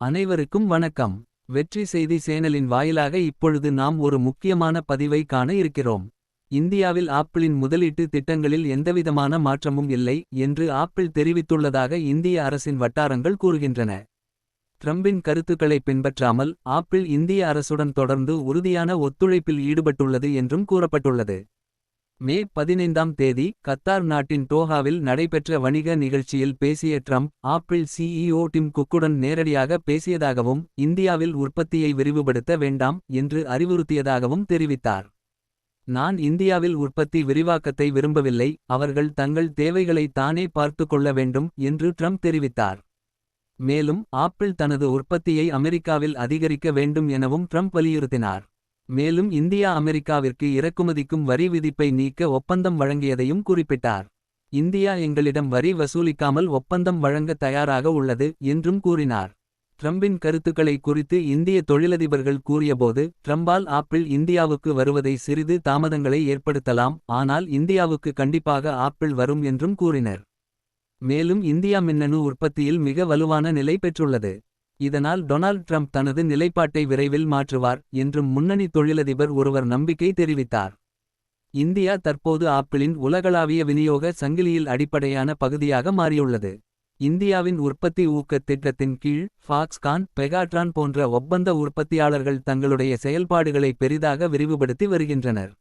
அனைவருக்கும் வணக்கம். வெற்றி செய்தி சேனலின் வாயிலாக இப்பொழுது நாம் ஒரு முக்கியமான பதிவை காண இருக்கிறோம். இந்தியாவில் ஆப்பிளின் முதலீட்டு திட்டங்களில் எந்தவிதமான மாற்றமும் இல்லை என்று ஆப்பிள் தெரிவித்துள்ளதாக இந்திய அரசின் வட்டாரங்கள் கூறுகின்றன. ட்ரம்பின் கருத்துக்களை பின்பற்றாமல் ஆப்பிள் இந்திய அரசுடன் தொடர்ந்து உறுதியான ஒத்துழைப்பில் ஈடுபட்டுள்ளது என்றும் கூறப்பட்டுள்ளது. மே பதினைந்தாம் தேதி கத்தார் நாட்டின் டோஹாவில் நடைபெற்ற வணிக நிகழ்ச்சியில் பேசிய ட்ரம்ப் ஆப்பிள் சிஇஓ டிம் குக்குடன் நேரடியாக பேசியதாகவும் இந்தியாவில் உற்பத்தியை விரிவுபடுத்த வேண்டாம் என்று அறிவுறுத்தியதாகவும் தெரிவித்தார். நான் இந்தியாவில் உற்பத்தி விரிவாக்கத்தை விரும்பவில்லை அவர்கள் தங்கள் தேவைகளை தானே பார்த்து கொள்ள வேண்டும் என்று ட்ரம்ப் தெரிவித்தார். மேலும் ஆப்பிள் தனது உற்பத்தியை அமெரிக்காவில் அதிகரிக்க வேண்டும் எனவும் ட்ரம்ப் வலியுறுத்தினார். மேலும் இந்தியா அமெரிக்காவிற்கு இறக்குமதிக்கும் வரி விதிப்பை நீக்க ஒப்பந்தம் வழங்கியதையும் குறிப்பிட்டார். இந்தியா எங்களிடம் வரி வசூலிக்காமல் ஒப்பந்தம் வழங்க தயாராக உள்ளது என்றும் கூறினார். ட்ரம்பின் கருத்துக்களை குறித்து இந்திய தொழிலதிபர்கள் கூறியபோது ட்ரம்பால் ஆப்பிள் இந்தியாவுக்கு வருவதை சிறிது தாமதங்களை ஏற்படுத்தலாம் ஆனால் இந்தியாவுக்கு கண்டிப்பாக ஆப்பிள் வரும் என்றும் கூறினர். மேலும் இந்தியா மின்னணு உற்பத்தியில் மிக வலுவான நிலை பெற்றுள்ளது. இதனால் டொனால்ட் ட்ரம்ப் தனது நிலைப்பாட்டை விரைவில் மாற்றுவார் என்றும் முன்னணி தொழிலதிபர் ஒருவர் நம்பிக்கை தெரிவித்தார். இந்தியா தற்போது ஆப்பிளின் உலகளாவிய விநியோக சங்கிலியில் அடிப்படையான பகுதியாக மாறியுள்ளது. இந்தியாவின் உற்பத்தி ஊக்கத் திட்டத்தின் கீழ் ஃபாக்ஸ்கான் பெகாட்ரான் போன்ற ஒப்பந்த உற்பத்தியாளர்கள் தங்களுடைய செயல்பாடுகளை பெரிதாக விரிவுபடுத்தி வருகின்றனர்.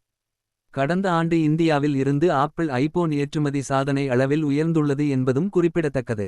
கடந்த ஆண்டு இந்தியாவில் இருந்து ஆப்பிள் ஐபோன் ஏற்றுமதி சாதனை அளவில் உயர்ந்துள்ளது என்பதும் குறிப்பிடத்தக்கது.